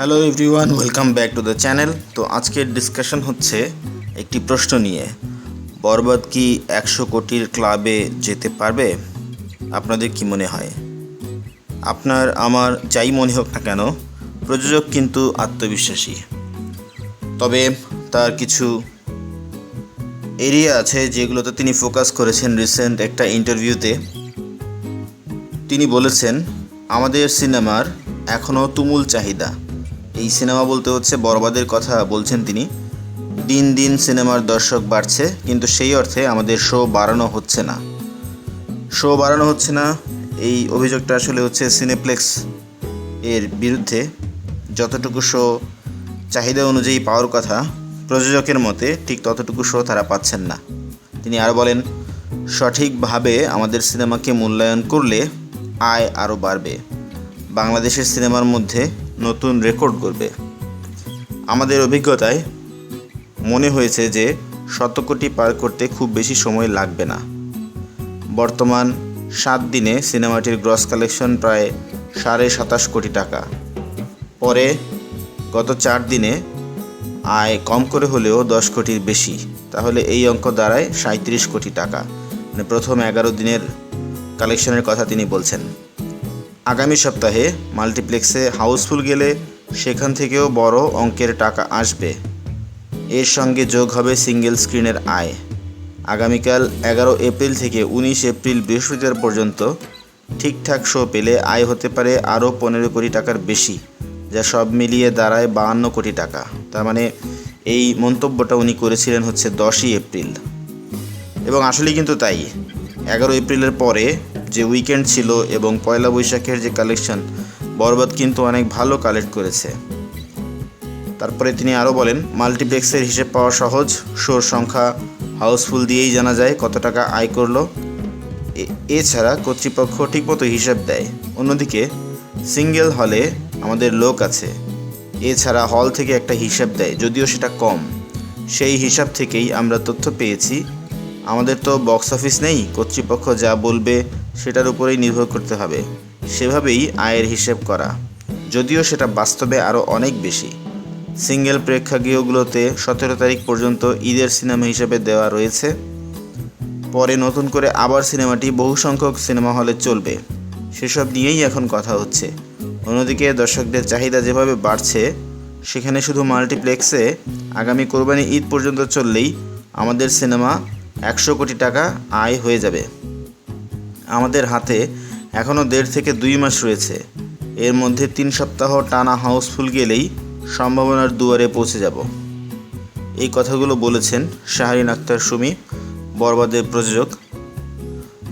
Hello everyone welcome back to the channel তো আজকের discussion হচ্ছে একটি প্রশ্ন নিয়ে। বরবাদ কি একশো কোটির ক্লাবে যেতে পারবে? আপনাদের কি মনে হয়? আপনার, আমার, যাই মনে হোক না কেন, প্রযোজক কিন্তু আত্মবিশ্বাসী। তবে তার কিছু এরিয়া আছে যেগুলোতে তিনি ফোকাস করেছেন রিসেন্ট একটা ইন্টারভিউতে তিনি বলেছেন, আমাদের সিনেমার এখনও তুমুল চাহিদা। এই সিনেমা বলতে হচ্ছে বরবাদের কথা বলছেন তিনি। দিন দিন সিনেমার দর্শক বাড়ছে, কিন্তু সেই অর্থে আমাদের শো বাড়ানো হচ্ছে না। শো বাড়ানো হচ্ছে না, এই অভিযোগটা আসলে হচ্ছে সিনেপ্লেক্স এর বিরুদ্ধে। যতটুকু শো চাহিদা অনুযায়ী পাওয়ার কথা, প্রযোজকের মতে ঠিক ততটুকু শো তারা পাচ্ছেন না। তিনি আরও বলেন, সঠিকভাবে আমাদের সিনেমাকে মূল্যায়ন করলে আয় আরও বাড়বে। বাংলাদেশের সিনেমার মধ্যে নতুন রেকর্ড করবে। আমাদের অভিজ্ঞতায় মনে হয়েছে যে শত কোটি পার করতে খুব বেশি সময় লাগবে না। বর্তমান সাত দিনে সিনেমাটির গ্রস কালেকশন প্রায় সাড়ে সাতাশ কোটি টাকা। পরে গত চার দিনে আয় কম করে হলেও দশ কোটির বেশি। তাহলে এই অঙ্ক দাঁড়ায় সাঁত্রিশ কোটি টাকা। মানে প্রথম এগারো দিনের কালেকশনের কথা তিনি বলছেন। আগামী সপ্তাহে মাল্টিপ্লেক্সে হাউসফুল গেলে সেখান থেকেও বড় অঙ্কের টাকা আসবে। এর সঙ্গে যোগ হবে সিঙ্গেল স্ক্রিনের আয়। আগামীকাল এগারো এপ্রিল থেকে উনিশ এপ্রিল বৃহস্পতিবার পর্যন্ত ঠিকঠাক শো পেলে আয় হতে পারে আরও পনেরো কোটি টাকার বেশি, যা সব মিলিয়ে দাঁড়ায় বাহান্ন কোটি টাকা। তার মানে এই মন্তব্যটা উনি করেছিলেন হচ্ছে দশই এপ্রিল। এবং আসলেই কিন্তু তাই। এগারো এপ্রিলের পরে যে উইকেন্ড ছিল এবং পয়লা বৈশাখের যে কালেকশন বরবাদ কিন্তু অনেক ভালো কালেক্ট করেছে। তারপরে তিনি আরও বলেন মাল্টিপ্লেক্সের হিসেব পাওয়া সহজ শোর সংখ্যা হাউসফুল দিয়েই জানা যায় কত টাকা আয় করল। এছাড়া কর্তৃপক্ষ ঠিকমতো হিসাব দেয়। অন্যদিকে সিঙ্গেল হলে আমাদের লোক আছে। এছাড়া হল থেকে একটা হিসাব দেয়, যদিও সেটা কম। সেই হিসাব থেকেই আমরা তথ্য পেয়েছি। আমাদের তো বক্স অফিস নেই, কর্তৃপক্ষ যা বলবে সেটার উপরেই নির্ভর করতে হবে। সেভাবেই আয়ের হিসেব করা। যদিও সেটা বাস্তবে আরও অনেক বেশি। সিঙ্গেল প্রেক্ষাগৃহগুলোতে সতেরো তারিখ পর্যন্ত ঈদের সিনেমা হিসেবে দেওয়া রয়েছে। পরে নতুন করে আবার সিনেমাটি বহু সংখ্যক সিনেমা হলে চলবে। সেসব নিয়েই এখন কথা হচ্ছে। অন্যদিকে দর্শকদের চাহিদা যেভাবে বাড়ছে, সেখানে শুধু মাল্টিপ্লেক্সে আগামী কোরবানি ঈদ পর্যন্ত চললেই আমাদের সিনেমা একশো কোটি টাকা আয় হয়ে যাবে। আমাদের হাতে এখনও দেড় থেকে দুই মাস রয়েছে। এর মধ্যে তিন সপ্তাহ টানা হাউসফুল গেলেই সম্ভাবনার দুয়ারে পৌঁছে যাব। এই কথাগুলো বলেছেন শাহরিন আক্তার সুমি, বরবাদের প্রযোজক।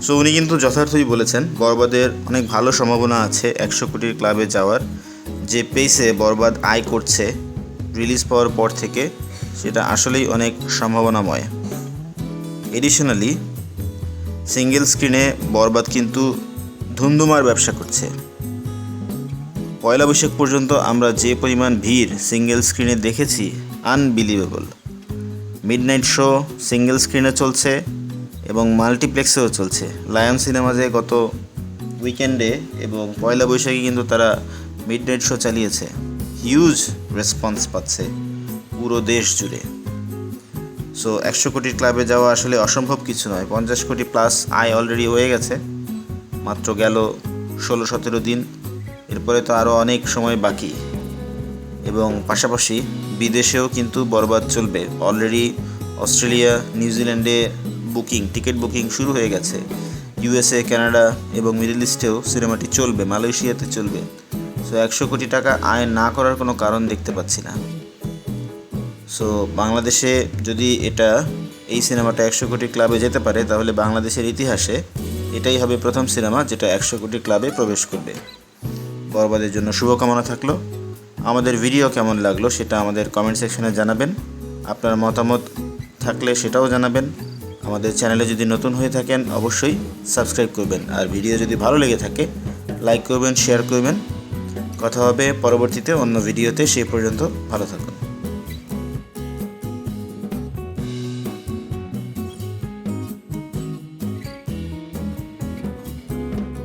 সো উনি কিন্তু যথার্থই বলেছেন, বরবাদের অনেক ভালো সম্ভাবনা আছে একশো কোটির ক্লাবে যাওয়ার। যে পেসে বরবাদ আয় করছে রিলিজ পাওয়ার পর থেকে, সেটা আসলেই অনেক সম্ভাবনাময়। এডিশনালি সিঙ্গেল স্ক্রিনে বরবাদ কিন্তু ধুমধুমার ব্যবসা করছে। পয়লা বৈশাখ পর্যন্ত আমরা যে পরিমাণ ভিড় সিঙ্গেল স্ক্রিনে দেখেছি unbelievable midnight show single স্ক্রিনে চলছে এবং মাল্টিপ্লেক্সেও চলছে। লায়ন সিনেমাজে গত উইকেন্ডে এবং পয়লা বৈশাখে কিন্তু তারা মিড নাইট শো চালিয়েছে। হিউজ রেসপন্স পাচ্ছে পুরো দেশ জুড়ে। সো একশো কোটির ক্লাবে যাওয়া আসলে অসম্ভব কিছু নয়। পঞ্চাশ কোটি প্লাস আয় অলরেডি হয়ে গেছে। মাত্র গেল ষোলো সতেরো দিন। এরপরে তো আরও অনেক সময় বাকি। এবং পাশাপাশি বিদেশেও কিন্তু বরবাদ চলবে। অলরেডি অস্ট্রেলিয়া নিউজিল্যান্ডে বুকিং টিকিট বুকিং শুরু হয়ে গেছে। ইউএসএ কানাডা এবং মিডল ইস্টেও সিনেমাটি চলবে, মালয়েশিয়াতে চলবে। সো একশো কোটি টাকা আয় না করার কোনো কারণ দেখতে পাচ্ছি না। সো বাংলাদেশে যদি এটা এই সিনেমাটা একশো কোটি ক্লাবে যেতে পারে, তাহলে বাংলাদেশের ইতিহাসে এটাই হবে প্রথম সিনেমা যেটা একশো কোটি ক্লাবে প্রবেশ করবে। বরবাদের জন্য শুভকামনা থাকল। আমাদের ভিডিও কেমন লাগল সেটা আমাদের কমেন্ট সেকশনে জানাবেন। আপনার মতামত থাকলে সেটাও জানাবেন। আমাদের চ্যানেলে যদি নতুন হয়ে থাকেন, অবশ্যই সাবস্ক্রাইব করবেন। আর ভিডিও যদি ভালো লেগে থাকে লাইক করবেন শেয়ার করবেন। কথা হবে পরবর্তীতে অন্য ভিডিওতে সেই পর্যন্ত ভালো থাকুন।